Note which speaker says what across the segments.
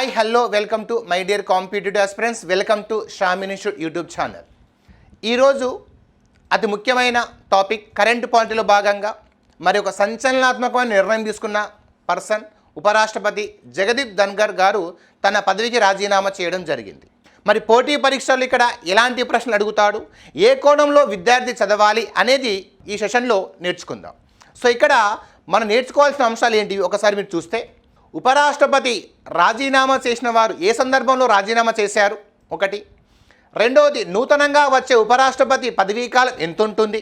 Speaker 1: Hi hello welcome to my dear competitive aspirants welcome to Shaminishu YouTube channel ఈరోజు అతి ముఖ్యమైన topic current పాయింట్లో భాగంగా మరి ఒక సంచలనాత్మకమైన నిర్ణయం తీసుకున్న పర్సన్ ఉపరాష్ట్రపతి జగదీప్ ధన్గర్ గారు తన పదవికి రాజీనామా చేయడం జరిగింది. మరి పోటీ పరీక్షలు ఇక్కడ ఎలాంటి ప్రశ్నలు అడుగుతాడు? ఏ కోణంలో విద్యార్థి చదవాలి అనేది ఈ సెషన్లో నేర్చుకుందాం. సో ఇక్కడ మనం నేర్చుకోవాల్సిన అంశాలు ఏంటివి? ఒకసారి మీరు చూస్తే ఉపరాష్ట్రపతి రాజీనామా చేసిన వారు ఏ సందర్భంలో రాజీనామా చేశారు? ఒకటి. రెండవది నూతనంగా వచ్చే ఉపరాష్ట్రపతి పదవీకాలం ఎంత ఉంటుంది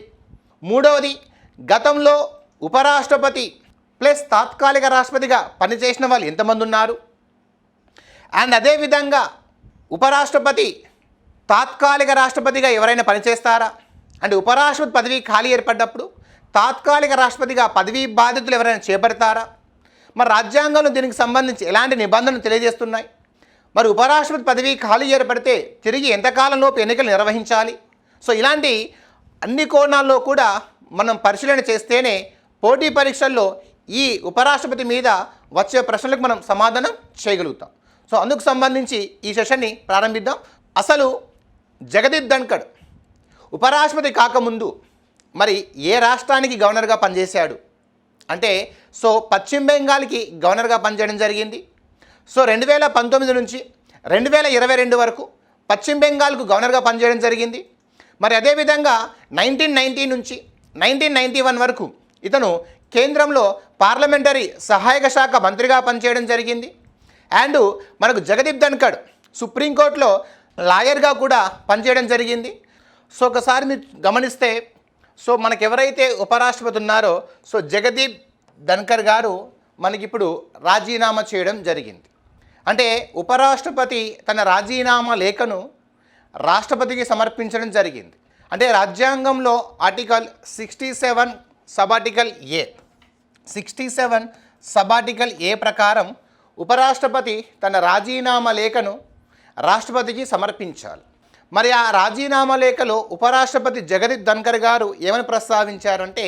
Speaker 1: మూడవది గతంలో ఉపరాష్ట్రపతి ప్లస్ తాత్కాలిక రాష్ట్రపతిగా పనిచేసిన వాళ్ళు ఎంతమంది ఉన్నారు? అండ్ అదేవిధంగా ఉపరాష్ట్రపతి తాత్కాలిక రాష్ట్రపతిగా ఎవరైనా పనిచేస్తారా? అంటే ఉపరాష్ట్రపతి పదవి ఖాళీ ఏర్పడ్డప్పుడు తాత్కాలిక రాష్ట్రపతిగా పదవీ బాధ్యతలు ఎవరైనా చేపడతారా? మరి రాజ్యాంగంలో దీనికి సంబంధించి ఎలాంటి నిబంధనలు తెలియజేస్తున్నాయి? మరి ఉపరాష్ట్రపతి పదవి ఖాళీ ఏర్పడితే తిరిగి ఎంతకాలంలోపు ఎన్నికలు నిర్వహించాలి? సో ఇలాంటి అన్ని కోణాల్లో కూడా మనం పరిశీలన చేస్తేనే పోటీ పరీక్షల్లో ఈ ఉపరాష్ట్రపతి మీద వచ్చే ప్రశ్నలకు మనం సమాధానం చేయగలుగుతాం. సో అందుకు సంబంధించి ఈ సెషన్ని ప్రారంభిద్దాం. అసలు జగదీప్ ధన్కడ్ ఉపరాష్ట్రపతి కాకముందు మరి ఏ రాష్ట్రానికి గవర్నర్గా పనిచేశాడు? అంటే సో పశ్చిమ బెంగాల్కి గవర్నర్గా పనిచేయడం జరిగింది. సో రెండు వేల పంతొమ్మిది నుంచి రెండు వేల ఇరవై రెండు వరకు పశ్చిమ బెంగాల్కు గవర్నర్గా పనిచేయడం జరిగింది. మరి అదేవిధంగా నైన్టీన్ నైంటీ నుంచి నైన్టీన్ నైంటీ వన్ వరకు ఇతను కేంద్రంలో పార్లమెంటరీ సహాయక శాఖ మంత్రిగా పనిచేయడం జరిగింది. అండ్ మనకు జగదీప్ ధన్కడ్ సుప్రీంకోర్టులో లాయర్గా కూడా పనిచేయడం జరిగింది. సో ఒకసారి మీరు గమనిస్తే సో మనకు ఎవరైతే ఉపరాష్ట్రపతి ఉన్నారో సో జగదీప్ ధన్కర్ గారు మనకిప్పుడు రాజీనామా చేయడం జరిగింది. అంటే ఉపరాష్ట్రపతి తన రాజీనామా లేఖను రాష్ట్రపతికి సమర్పించడం జరిగింది. అంటే రాజ్యాంగంలో article sixty seven sub article A sixty seven sub article A ప్రకారం ఉపరాష్ట్రపతి తన రాజీనామా లేఖను రాష్ట్రపతికి సమర్పించాలి. మరి ఆ రాజీనామా లేఖలో ఉపరాష్ట్రపతి జగదీప్ ధన్కర్ గారు ఏమని ప్రస్తావించారంటే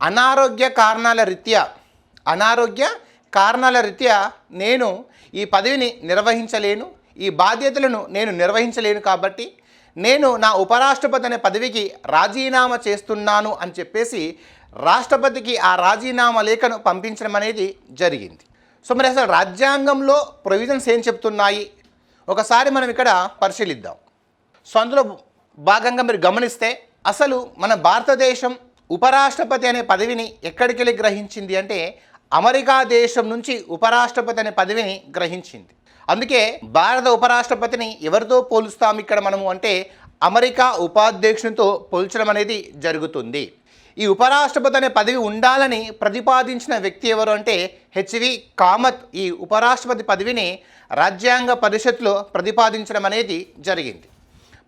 Speaker 1: అనారోగ్య కారణాల రీత్యా అనారోగ్య కారణాల రీత్యా నేను ఈ పదవిని నిర్వహించలేను ఈ బాధ్యతలను నేను నిర్వహించలేను కాబట్టి నేను నా ఉపరాష్ట్రపతి అనే పదవికి రాజీనామా చేస్తున్నాను అని చెప్పేసి రాష్ట్రపతికి ఆ రాజీనామా లేఖను పంపించడం అనేది జరిగింది. సో మరి అసలు రాజ్యాంగంలో ప్రొవిజన్స్ ఏం చెప్తున్నాయి? ఒకసారి మనం ఇక్కడ పరిశీలిద్దాం. సో అందులో భాగంగా మీరు గమనిస్తే అసలు మన భారతదేశం ఉపరాష్ట్రపతి అనే పదవిని ఎక్కడికి వెళ్ళి గ్రహించింది అంటే అమెరికా దేశం నుంచి ఉపరాష్ట్రపతి అనే పదవిని గ్రహించింది. అందుకే భారత ఉపరాష్ట్రపతిని ఎవరితో పోలుస్తాం ఇక్కడ మనము అంటే అమెరికా ఉపాధ్యక్షునితో పోల్చడం అనేది జరుగుతుంది. ఈ ఉపరాష్ట్రపతి అనే పదవి ఉండాలని ప్రతిపాదించిన వ్యక్తి ఎవరు అంటే హెచ్వి కామత్ ఈ ఉపరాష్ట్రపతి పదవిని రాజ్యాంగ పరిషత్లో ప్రతిపాదించడం అనేది జరిగింది.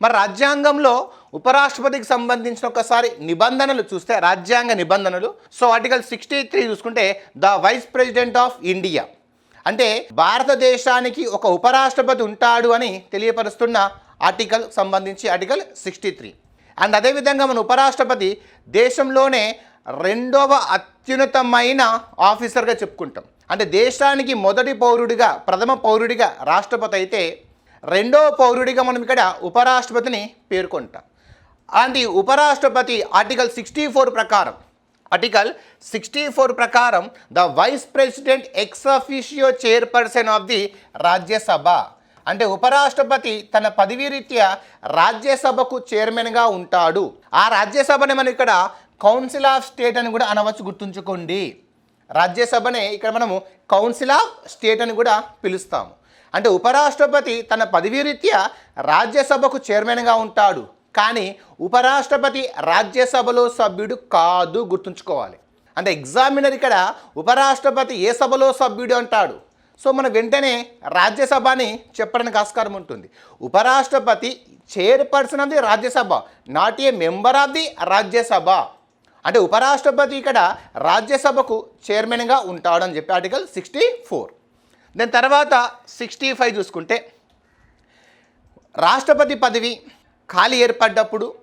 Speaker 1: మరి రాజ్యాంగంలో ఉపరాష్ట్రపతికి సంబంధించిన ఒకసారి నిబంధనలు చూస్తే రాజ్యాంగ నిబంధనలు సో ఆర్టికల్ సిక్స్టీ త్రీ చూసుకుంటే the vice president of India. అంటే భారతదేశానికి ఒక ఉపరాష్ట్రపతి ఉంటాడు అని తెలియపరుస్తున్న ఆర్టికల్ సంబంధించి ఆర్టికల్ సిక్స్టీ త్రీ. అండ్ అదేవిధంగా మన ఉపరాష్ట్రపతి దేశంలోనే రెండవ అత్యున్నతమైన ఆఫీసర్గా చెప్పుకుంటాం. అంటే దేశానికి మొదటి పౌరుడిగా ప్రథమ పౌరుడిగా రాష్ట్రపతి అయితే రెండో పౌరుడిగా మనం ఇక్కడ ఉపరాష్ట్రపతిని పేర్కొంటాం. అండ్ ఉపరాష్ట్రపతి ఆర్టికల్ సిక్స్టీ ఫోర్ ప్రకారం ఆర్టికల్ సిక్స్టీ ఫోర్ ప్రకారం the vice president ex officio chairperson of the Rajya Sabha. అంటే ఉపరాష్ట్రపతి తన పదవీ రీత్యా రాజ్యసభకు చైర్మన్గా ఉంటాడు. ఆ రాజ్యసభని మనం ఇక్కడ కౌన్సిల్ ఆఫ్ స్టేట్ అని కూడా అనవచ్చు గుర్తుంచుకోండి. రాజ్యసభనే ఇక్కడ మనము కౌన్సిల్ ఆఫ్ స్టేట్ అని కూడా పిలుస్తాము. అంటే ఉపరాష్ట్రపతి తన పదవీరీత్యా రాజ్యసభకు చైర్మన్గా ఉంటాడు. కానీ ఉపరాష్ట్రపతి రాజ్యసభలో సభ్యుడు కాదు గుర్తుంచుకోవాలి. అంటే ఎగ్జామినర్ ఇక్కడ ఉపరాష్ట్రపతి ఏ సభలో సభ్యుడు అంటాడు? సో మనం వెంటనే రాజ్యసభ అని చెప్పడానికి ఆస్కారం ఉంటుంది. ఉపరాష్ట్రపతి chairperson of the Rajya Sabha not a member of the Rajya Sabha. అంటే ఉపరాష్ట్రపతి ఇక్కడ రాజ్యసభకు చైర్మన్గా ఉంటాడని చెప్పి ఆర్టికల్ సిక్స్టీ ఫోర్. దాని తర్వాత సిక్స్టీ ఫైవ్ చూసుకుంటే రాష్ట్రపతి పదవి ఖాళీ ఏర్పడ్డప్పుడు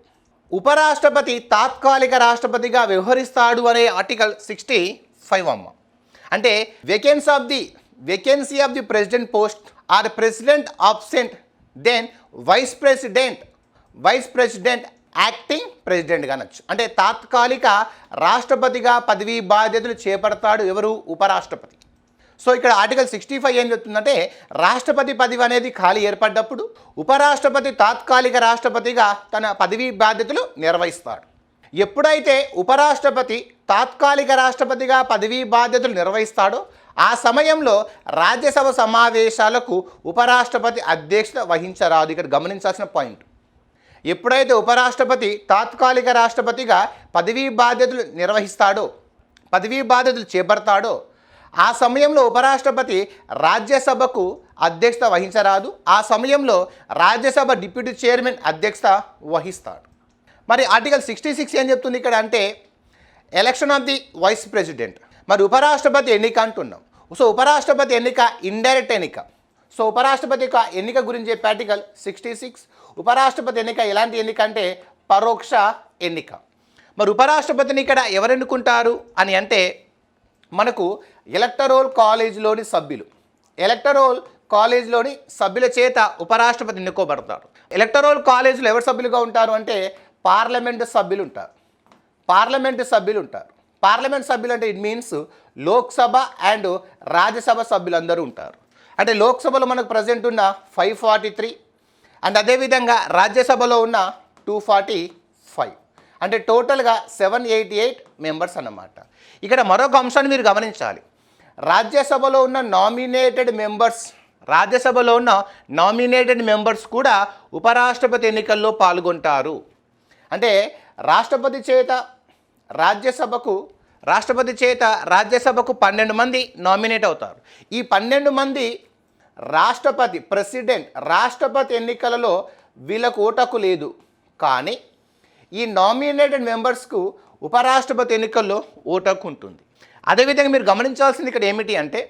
Speaker 1: ఉపరాష్ట్రపతి తాత్కాలిక రాష్ట్రపతిగా వ్యవహరిస్తాడు అనే ఆర్టికల్ సిక్స్టీ ఫైవ్ అమ్మ. అంటే vacancy of the vacancy of the president post or president absent then vice president vice president acting president కానొచ్చు. అంటే తాత్కాలిక రాష్ట్రపతిగా పదవీ బాధ్యతలు చేపడతాడు ఎవరు? ఉపరాష్ట్రపతి. సో ఇక్కడ ఆర్టికల్ సిక్స్టీ ఫైవ్ ఏం చెప్తుందంటే రాష్ట్రపతి పదవి అనేది ఖాళీ ఏర్పడ్డప్పుడు ఉపరాష్ట్రపతి తాత్కాలిక రాష్ట్రపతిగా తన పదవీ బాధ్యతలు నిర్వహిస్తాడు. ఎప్పుడైతే ఉపరాష్ట్రపతి తాత్కాలిక రాష్ట్రపతిగా పదవీ బాధ్యతలు నిర్వహిస్తాడో ఆ సమయంలో రాజ్యసభ సమావేశాలకు ఉపరాష్ట్రపతి అధ్యక్షత వహించరాదు. ఇక్కడ గమనించాల్సిన పాయింట్. ఎప్పుడైతే ఉపరాష్ట్రపతి తాత్కాలిక రాష్ట్రపతిగా పదవీ బాధ్యతలు నిర్వహిస్తాడో పదవీ బాధ్యతలు చేపడతాడో ఆ సమయంలో ఉపరాష్ట్రపతి రాజ్యసభకు అధ్యక్షత వహించరాదు. ఆ సమయంలో రాజ్యసభ డిప్యూటీ చైర్మన్ అధ్యక్షత వహిస్తాడు. మరి ఆర్టికల్ సిక్స్టీ సిక్స్ ఏం చెప్తుంది ఇక్కడ అంటే election of the vice president. మరి ఉపరాష్ట్రపతి ఎన్నిక అంటున్నాం. సో ఉపరాష్ట్రపతి ఎన్నిక ఇండైరెక్ట్ ఎన్నిక. సో ఉపరాష్ట్రపతి యొక్క ఎన్నిక గురించి చెప్పే ఆర్టికల్ సిక్స్టీ సిక్స్. ఉపరాష్ట్రపతి ఎన్నిక ఎలాంటి ఎన్నిక అంటే పరోక్ష ఎన్నిక. మరి ఉపరాష్ట్రపతిని ఇక్కడ ఎవరెన్నుకుంటారు అని అంటే మనకు ఎలక్టరోల్ కాలేజీలోని సభ్యులు ఎలక్టరోల్ కాలేజీలోని సభ్యుల చేత ఉపరాష్ట్రపతి ఎన్నుకోబడతారు ఎలక్టరోల్ కాలేజీలో ఎవరు సభ్యులుగా ఉంటారు అంటే పార్లమెంటు సభ్యులు ఉంటారు పార్లమెంటు సభ్యులు ఉంటారు పార్లమెంట్ సభ్యులు అంటే it means Lok Sabha and Rajya Sabha సభ్యులందరూ ఉంటారు. అంటే లోక్సభలో మనకు ప్రజెంట్ ఉన్న ఫైవ్ ఫార్టీ త్రీ అండ్ అదేవిధంగా రాజ్యసభలో ఉన్న టూ ఫార్టీ అంటే టోటల్గా సెవెన్ ఎయిటీ ఎయిట్ మెంబర్స్ అన్నమాట. ఇక్కడ మరొక అంశాన్ని మీరు గమనించాలి. రాజ్యసభలో ఉన్న నామినేటెడ్ మెంబర్స్ రాజ్యసభలో ఉన్న నామినేటెడ్ మెంబర్స్ కూడా ఉపరాష్ట్రపతి ఎన్నికల్లో పాల్గొంటారు. అంటే రాష్ట్రపతి చేత రాజ్యసభకు రాష్ట్రపతి చేత రాజ్యసభకు పన్నెండు మంది నామినేట్ అవుతారు. ఈ పన్నెండు మంది రాష్ట్రపతి ప్రెసిడెంట్ రాష్ట్రపతి ఎన్నికలలో వీళ్ళకు ఓటకు లేదు. కానీ ఈ నామినేటెడ్ మెంబర్స్కు ఉపరాష్ట్రపతి ఎన్నికల్లో ఓటకు ఉంటుంది. అదేవిధంగా మీరు గమనించాల్సింది ఇక్కడ ఏమిటి అంటే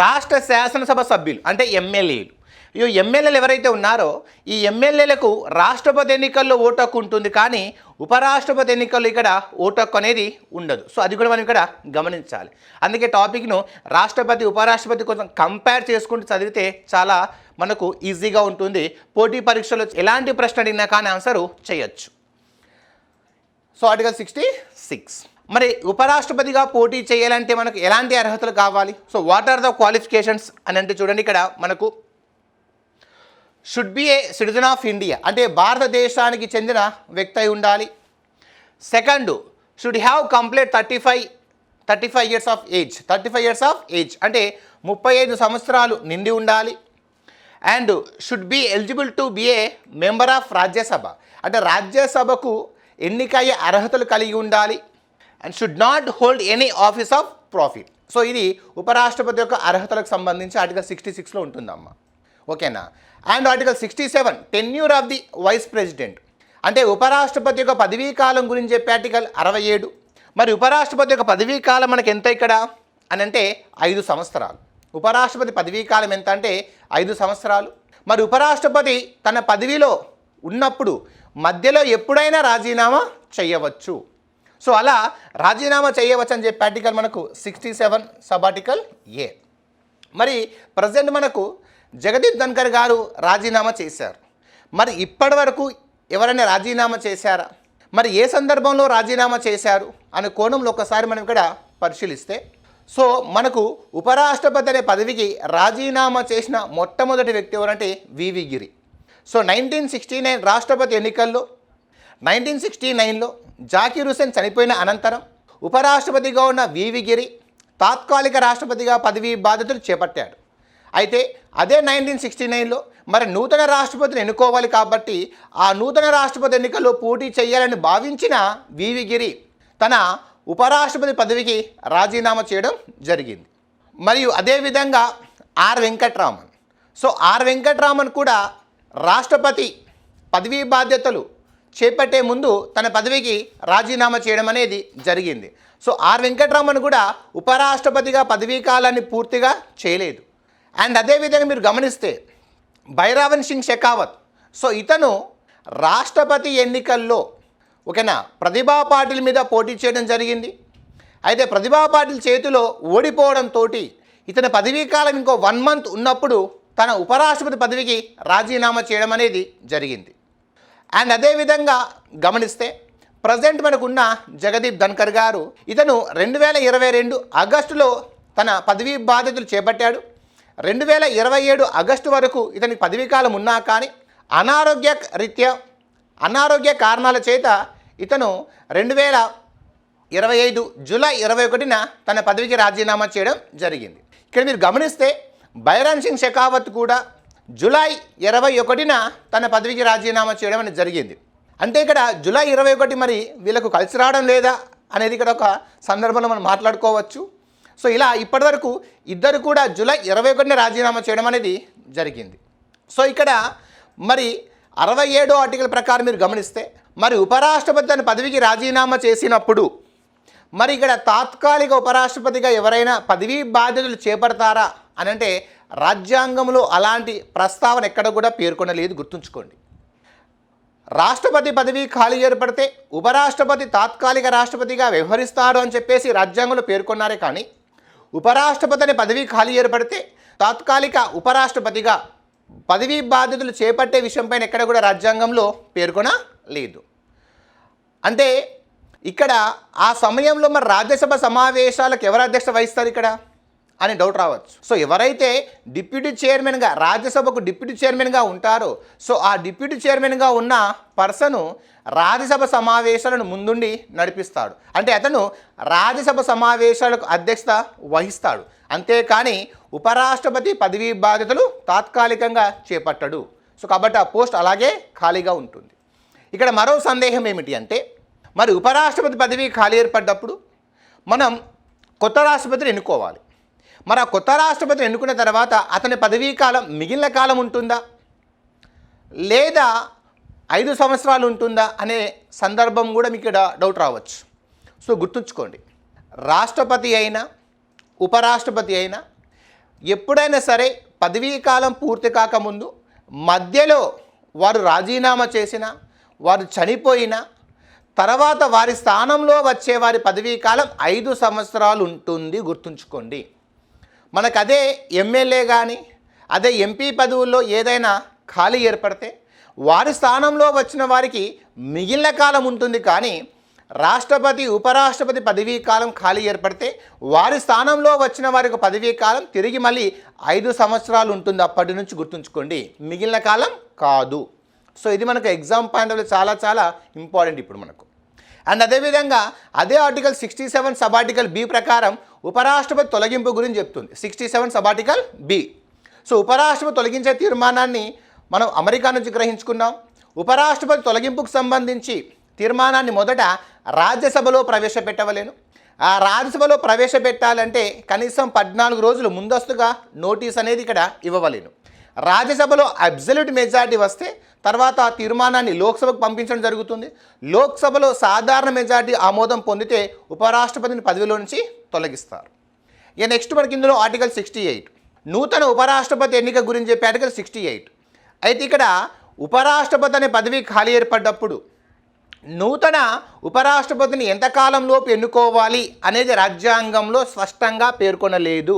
Speaker 1: రాష్ట్ర శాసనసభ సభ్యులు అంటే ఎమ్మెల్యేలు. ఈ ఎమ్మెల్యేలు ఎవరైతే ఉన్నారో ఈ ఎమ్మెల్యేలకు రాష్ట్రపతి ఎన్నికల్లో ఓటు ఉంటుంది కానీ ఉపరాష్ట్రపతి ఎన్నికల్లో ఇక్కడ ఓటు అనేది ఉండదు. సో అది కూడా మనం ఇక్కడ గమనించాలి. అందుకే టాపిక్ను రాష్ట్రపతి ఉపరాష్ట్రపతి కోసం కంపేర్ చేసుకుంటూ చదివితే చాలా మనకు ఈజీగా ఉంటుంది. పోటీ పరీక్షలో ఎలాంటి ప్రశ్న అడిగినా కానీ ఆన్సరు చేయొచ్చు. సో ఆర్టికల్ సిక్స్టీ సిక్స్ మరి ఉపరాష్ట్రపతిగా పోటీ చేయాలంటే మనకు ఎలాంటి అర్హతలు కావాలి? So what are the qualifications అని అంటే చూడండి ఇక్కడ మనకు should be a citizen of India అంటే భారతదేశానికి చెందిన వ్యక్తి అయి ఉండాలి. Second should have complete thirty five thirty five years of age thirty five years of age అంటే ముప్పై ఐదు సంవత్సరాలు నిండి ఉండాలి. And should be eligible to be a member of Rajya Sabha అంటే రాజ్యసభకు ఎన్నికయ్యే అర్హతలు కలిగి ఉండాలి and should not hold any office of profit so ఇది ఉపరాష్ట్రపతి యొక్క అర్హతలకు సంబంధించి ఆర్టికల్ సిక్స్టీ సిక్స్లో ఉంటుందమ్మా. ఓకేనా? And article sixty seven tenure of the vice president అంటే ఉపరాష్ట్రపతి యొక్క పదవీ కాలం గురించి చెప్పే ఆర్టికల్ అరవై ఏడు. మరి ఉపరాష్ట్రపతి యొక్క పదవీ కాలం మనకి ఎంత ఇక్కడ? అని అంటే ఐదు సంవత్సరాలు. ఉపరాష్ట్రపతి పదవీ కాలం ఎంత అంటే ఐదు సంవత్సరాలు. మరి ఉపరాష్ట్రపతి తన పదవిలో ఉన్నప్పుడు మధ్యలో ఎప్పుడైనా రాజీనామా చేయవచ్చు. సో అలా రాజీనామా చేయవచ్చు అని చెప్పి ఆర్టికల్ మనకు సిక్స్టీ సెవెన్ సబార్టికల్ ఏ మరి ప్రజెంట్ మనకు జగదీప్ ధన్కర్ గారు రాజీనామా చేశారు. మరి ఇప్పటి వరకు ఎవరైనా రాజీనామా చేశారా? మరి ఏ సందర్భంలో రాజీనామా చేశారు? అనే కోణంలో ఒకసారి మనం ఇక్కడ పరిశీలిస్తే. సో మనకు ఉపరాష్ట్రపతి అనే పదవికి రాజీనామా చేసిన మొట్టమొదటి వ్యక్తి ఎవరంటే V V Giri. So nineteen sixty nine రాష్ట్రపతి ఎన్నికల్లో నైన్టీన్ సిక్స్టీ నైన్లో జాకీర్ హుసేన్ చనిపోయిన అనంతరం ఉపరాష్ట్రపతిగా ఉన్న వివి గిరి తాత్కాలిక రాష్ట్రపతిగా పదవి బాధ్యతలు చేపట్టాడు. అయితే అదే నైన్టీన్ సిక్స్టీ నైన్లో మరి నూతన రాష్ట్రపతిని ఎన్నుకోవాలి కాబట్టి ఆ నూతన రాష్ట్రపతి ఎన్నికల్లో పోటీ చేయాలని భావించిన వివి గిరి తన ఉపరాష్ట్రపతి పదవికి రాజీనామా చేయడం జరిగింది. మరియు అదేవిధంగా R Venkataraman. So R Venkataraman కూడా రాష్ట్రపతి పదవీ బాధ్యతలు చేపట్టే ముందు తన పదవికి రాజీనామా చేయడం అనేది జరిగింది. సో ఆర్ వెంకట్రామన్ కూడా ఉపరాష్ట్రపతిగా పదవీ కాలాన్ని పూర్తిగా చేయలేదు. అండ్ అదేవిధంగా మీరు గమనిస్తే భైరావన్ సింగ్ షెకావత్. సో ఇతను రాష్ట్రపతి ఎన్నికల్లో ఓకేనా ప్రతిభా పాటిల్ మీద పోటీ చేయడం జరిగింది. అయితే ప్రతిభా పాటిల్ చేతిలో ఓడిపోవడంతో ఇతని పదవీ కాలం ఇంకో వన్ మంత్ ఉన్నప్పుడు తన ఉపరాష్ట్రపతి పదవికి రాజీనామా చేయడం అనేది జరిగింది. అండ్ అదేవిధంగా గమనిస్తే ప్రజెంట్ మనకున్న జగదీప్ ధన్కర్ గారు ఇతను రెండు వేల ఇరవై రెండు ఆగస్టులో తన పదవీ బాధ్యతలు చేపట్టాడు. రెండు వేల ఇరవై ఏడు ఆగస్టు వరకు ఇతనికి పదవీ కాలం ఉన్నా కానీ అనారోగ్య రీత్యా అనారోగ్య కారణాల చేత ఇతను రెండు వేల ఇరవై ఐదు జూలై ఇరవై ఒకటిన తన పదవికి రాజీనామా చేయడం జరిగింది. ఇక్కడ మీరు గమనిస్తే బైరాన్ సింగ్ షెకావత్ కూడా జులై ఇరవై ఒకటిన తన పదవికి రాజీనామా చేయడం అనేది జరిగింది. అంటే ఇక్కడ జులై ఇరవై ఒకటి మరి వీళ్ళకు కలిసి రావడం లేదా అనేది ఇక్కడ ఒక సందర్భంలో మనం మాట్లాడుకోవచ్చు. సో ఇలా ఇప్పటివరకు ఇద్దరు కూడా జూలై ఇరవై ఒకటిన రాజీనామా చేయడం అనేది జరిగింది. సో ఇక్కడ మరి అరవై ఏడో ఆర్టికల్ ప్రకారం మీరు గమనిస్తే మరి ఉపరాష్ట్రపతి తన పదవికి రాజీనామా చేసినప్పుడు మరి ఇక్కడ తాత్కాలిక ఉపరాష్ట్రపతిగా ఎవరైనా పదవీ బాధ్యతలు చేపడతారా అని అంటే రాజ్యాంగంలో అలాంటి ప్రస్తావన ఎక్కడ కూడా పేర్కొనలేదు గుర్తుంచుకోండి. రాష్ట్రపతి పదవి ఖాళీ ఏర్పడితే ఉపరాష్ట్రపతి తాత్కాలిక రాష్ట్రపతిగా వ్యవహరిస్తాడు అని చెప్పేసి రాజ్యాంగంలో పేర్కొన్నారే కానీ ఉపరాష్ట్రపతి అనే పదవి ఖాళీ ఏర్పడితే తాత్కాలిక ఉపరాష్ట్రపతిగా పదవీ బాధ్యతలు చేపట్టే విషయంపైన ఎక్కడ కూడా రాజ్యాంగంలో పేర్కొనలేదు. అంటే ఇక్కడ ఆ సమయంలో మరి రాజ్యసభ సమావేశాలకు ఎవరు అధ్యక్షత వహిస్తారు ఇక్కడ? అని డౌట్ రావచ్చు. సో ఎవరైతే డిప్యూటీ చైర్మన్గా రాజ్యసభకు డిప్యూటీ చైర్మన్గా ఉంటారో సో ఆ డిప్యూటీ చైర్మన్గా ఉన్న పర్సను రాజ్యసభ సమావేశాలను ముందుండి నడిపిస్తాడు. అంటే అతను రాజ్యసభ సమావేశాలకు అధ్యక్షత వహిస్తాడు. అంతేకాని ఉపరాష్ట్రపతి పదవీ బాధ్యతలు తాత్కాలికంగా చేపట్టడు. సో కాబట్టి ఆ పోస్ట్ అలాగే ఖాళీగా ఉంటుంది. ఇక్కడ మరో సందేహం ఏమిటి అంటే మరి ఉపరాష్ట్రపతి పదవి ఖాళీ ఏర్పడ్డప్పుడు మనం కొత్త రాష్ట్రపతిని ఎన్నుకోవాలి. మరి ఆ కొత్త రాష్ట్రపతిని ఎన్నుకున్న తర్వాత అతని పదవీ కాలం మిగిలిన కాలం ఉంటుందా? లేదా ఐదు సంవత్సరాలు ఉంటుందా అనే సందర్భం కూడా మీకు ఇక్కడ డౌట్ రావచ్చు. సో గుర్తుంచుకోండి. రాష్ట్రపతి అయినా ఉపరాష్ట్రపతి అయినా ఎప్పుడైనా సరే పదవీ కాలం పూర్తి కాకముందు మధ్యలో వారు రాజీనామా చేసినా వారు చనిపోయినా తర్వాత వారి స్థానంలో వచ్చే వారి పదవీ కాలం ఐదు సంవత్సరాలు ఉంటుంది గుర్తుంచుకోండి. మనకు అదే ఎమ్మెల్యే కానీ అదే ఎంపీ పదవుల్లో ఏదైనా ఖాళీ ఏర్పడితే వారి స్థానంలో వచ్చిన వారికి మిగిలిన కాలం ఉంటుంది కానీ రాష్ట్రపతి ఉపరాష్ట్రపతి పదవీ కాలం ఖాళీ ఏర్పడితే వారి స్థానంలో వచ్చిన వారికి పదవీ కాలం తిరిగి మళ్ళీ ఐదు సంవత్సరాలు ఉంటుంది అప్పటి నుంచి గుర్తుంచుకోండి. మిగిలిన కాలం కాదు. సో ఇది మనకు ఎగ్జామ్ పాయింట్ ఆఫ్ చాలా చాలా ఇంపార్టెంట్ ఇప్పుడు మనకు. అండ్ అదేవిధంగా అదే article sixty seven sub article B ప్రకారం ఉపరాష్ట్రపతి తొలగింపు గురించి చెప్తుంది. Sixty seven sub article B so ఉపరాష్ట్రపతి తొలగించే తీర్మానాన్ని మనం అమెరికా నుంచి గ్రహించుకున్నాం. ఉపరాష్ట్రపతి తొలగింపుకు సంబంధించి తీర్మానాన్ని మొదట రాజ్యసభలో ప్రవేశపెట్టవలేను. ఆ రాజ్యసభలో ప్రవేశపెట్టాలంటే కనీసం పద్నాలుగు రోజులు ముందస్తుగా నోటీస్ అనేది ఇక్కడ ఇవ్వవలేను. రాజ్యసభలో అబ్జల్యూట్ మెజార్టీ వస్తే తర్వాత ఆ తీర్మానాన్ని లోక్సభకు పంపించడం జరుగుతుంది. లోక్సభలో సాధారణ మెజార్టీ ఆమోదం పొందితే ఉపరాష్ట్రపతిని పదవిలో నుంచి తొలగిస్తారు. ఇక నెక్స్ట్ మనకి ఇందులో ఆర్టికల్ సిక్స్టీ ఎయిట్ నూతన ఉపరాష్ట్రపతి ఎన్నిక గురించి చెప్పే ఆర్టికల్ సిక్స్టీ ఎయిట్ అయితే ఇక్కడ ఉపరాష్ట్రపతి అనే పదవి ఖాళీ ఏర్పడ్డప్పుడు నూతన ఉపరాష్ట్రపతిని ఎంతకాలంలోపు ఎన్నుకోవాలి అనేది రాజ్యాంగంలో స్పష్టంగా పేర్కొనలేదు.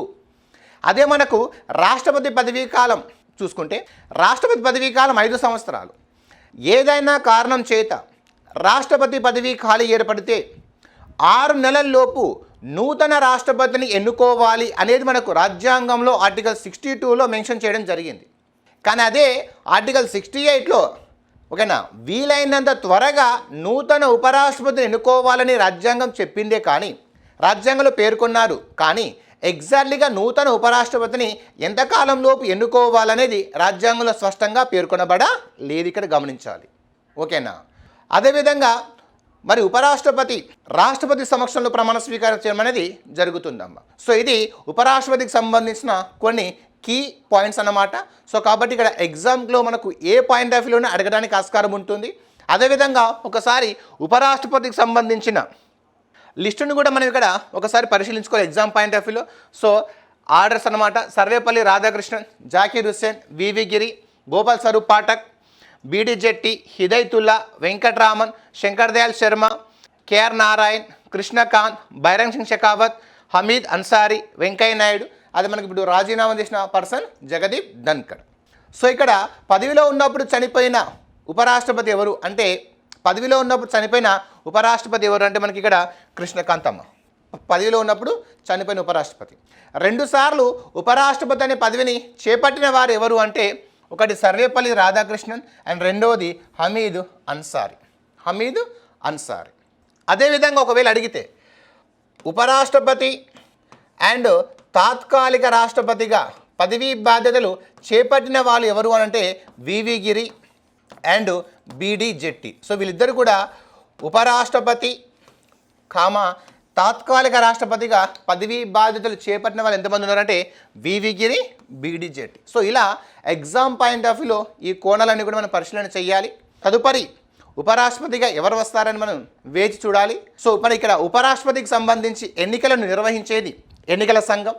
Speaker 1: అదే మనకు రాష్ట్రపతి పదవీ కాలం చూసుకుంటే రాష్ట్రపతి పదవీ కాలం ఐదు సంవత్సరాలు. ఏదైనా కారణం చేత రాష్ట్రపతి పదవీ ఖాళీ ఏర్పడితే ఆరు నెలల్లోపు నూతన రాష్ట్రపతిని ఎన్నుకోవాలి అనేది మనకు రాజ్యాంగంలో ఆర్టికల్ సిక్స్టీ టూలో మెన్షన్ చేయడం జరిగింది. కానీ అదే ఆర్టికల్ సిక్స్టీ ఎయిట్లో ఓకేనా వీలైనంత త్వరగా నూతన ఉపరాష్ట్రపతిని ఎన్నుకోవాలని రాజ్యాంగం చెప్పిందే కానీ రాజ్యాంగంలో పేర్కొన్నారు కానీ ఎగ్జాక్ట్లీగా నూతన ఉపరాష్ట్రపతిని ఎంతకాలంలోపు ఎన్నుకోవాలనేది రాజ్యాంగంలో స్పష్టంగా పేర్కొనబడ లేదు ఇక్కడ గమనించాలి. ఓకేనా అదేవిధంగా మరి ఉపరాష్ట్రపతి రాష్ట్రపతి సమక్షంలో ప్రమాణ స్వీకారం చేయడం అనేది జరుగుతుందమ్మ. సో ఇది ఉపరాష్ట్రపతికి సంబంధించిన కొన్ని కీ పాయింట్స్ అన్నమాట. సో కాబట్టి ఇక్కడ ఎగ్జామ్లో మనకు ఏ పాయింట్ ఆఫ్ వ్యూలోనే అడగడానికి ఆస్కారం ఉంటుంది. అదేవిధంగా ఒకసారి ఉపరాష్ట్రపతికి సంబంధించిన లిస్టును కూడా మనం ఇక్కడ ఒకసారి పరిశీలించుకోవాలి ఎగ్జామ్ పాయింట్ ఆఫ్ వ్యూలో సో ఆర్డర్స్ అన్నమాట. Sarvepalli Radhakrishnan Zakir Hussain V V Giri Gopal Swarup Pathak B D Jatti Hidayatullah Venkataraman Shankar Dayal Sharma K R Narayan Krishan Kant Bhairon Singh Shekhawat Hamid Ansari Venkaiah Naidu. అది మనకి ఇప్పుడు రాజీనామా చేసిన person Jagdeep Dhankhar. So ఇక్కడ పదవిలో ఉన్నప్పుడు చనిపోయిన ఉపరాష్ట్రపతి ఎవరు అంటే పదవిలో ఉన్నప్పుడు చనిపోయిన ఉపరాష్ట్రపతి ఎవరు అంటే మనకి ఇక్కడ కృష్ణకాంతమ్మ పదవిలో ఉన్నప్పుడు చనిపోయిన ఉపరాష్ట్రపతి. రెండుసార్లు ఉపరాష్ట్రపతి అనే పదవిని చేపట్టిన వారు ఎవరు అంటే ఒకటి సర్వేపల్లి రాధాకృష్ణన్ అండ్ రెండవది హమీద్ అన్సారీ. హమీద్ అన్సారీ. అదేవిధంగా ఒకవేళ అడిగితే ఉపరాష్ట్రపతి అండ్ తాత్కాలిక రాష్ట్రపతిగా పదవీ బాధ్యతలు చేపట్టిన వాళ్ళు ఎవరు అని అంటే వివి గిరి అండ్ బీడి జెట్టి. సో వీళ్ళిద్దరు కూడా ఉపరాష్ట్రపతి కామ తాత్కాలిక రాష్ట్రపతిగా పదవీ బాధ్యతలు చేపట్టిన వాళ్ళు ఎంతమంది ఉన్నారంటే V V Giri B D. Jatti so exam point of వ్యూలో ఈ కోణాలన్నీ కూడా మనం పరిశీలన చేయాలి. తదుపరి ఉపరాష్ట్రపతిగా ఎవరు వస్తారని మనం వేచి చూడాలి. సో మరి ఇక్కడ ఉపరాష్ట్రపతికి సంబంధించి ఎన్నికలను నిర్వహించేది ఎన్నికల సంఘం.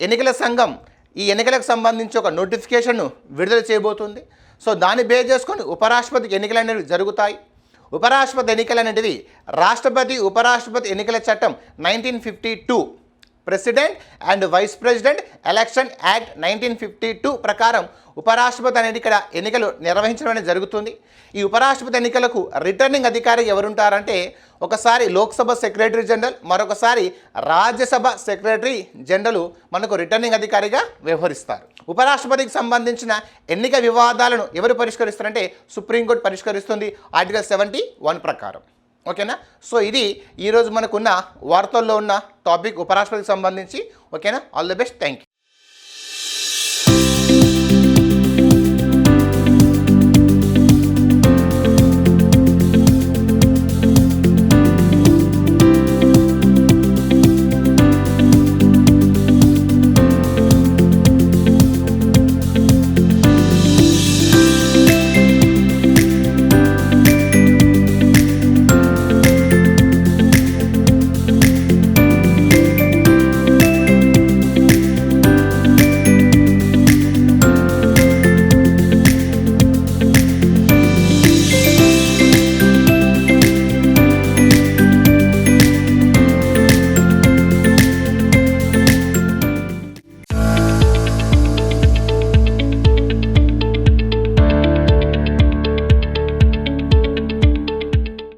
Speaker 1: ఎన్నికల సంఘం ఈ ఎన్నికలకు సంబంధించి ఒక నోటిఫికేషన్ను విడుదల చేయబోతుంది. సో దాన్ని బేస్ చేసుకొని ఉపరాష్ట్రపతికి ఎన్నికలు అనేవి జరుగుతాయి. ఉపరాష్ట్రపతి ఎన్నికలు అనేటివి రాష్ట్రపతి ఉపరాష్ట్రపతి ఎన్నికల చట్టం nineteen fifty two president and vice president election act nineteen fifty two ప్రకారం ఉపరాష్ట్రపతి అనేది ఇక్కడ ఎన్నికలు నిర్వహించడం అనేది జరుగుతుంది. ఈ ఉపరాష్ట్రపతి ఎన్నికలకు రిటర్నింగ్ అధికారి ఎవరుంటారంటే ఒకసారి లోక్సభ సెక్రటరీ జనరల్ మరొకసారి రాజ్యసభ సెక్రటరీ జనరల్ మనకు రిటర్నింగ్ అధికారిగా వ్యవహరిస్తారు. ఉపరాష్ట్రపతికి సంబంధించిన ఎన్నిక వివాదాలను ఎవరు పరిష్కరిస్తారంటే సుప్రీంకోర్టు పరిష్కరిస్తుంది ఆర్టికల్ సెవెంటీ వన్ ప్రకారం. ఓకేనా? సో ఇది ఈరోజు మనకున్న వార్తల్లో ఉన్న టాపిక్ ఉపరాష్ట్రపతికి సంబంధించి ఓకేనా? All the best thank you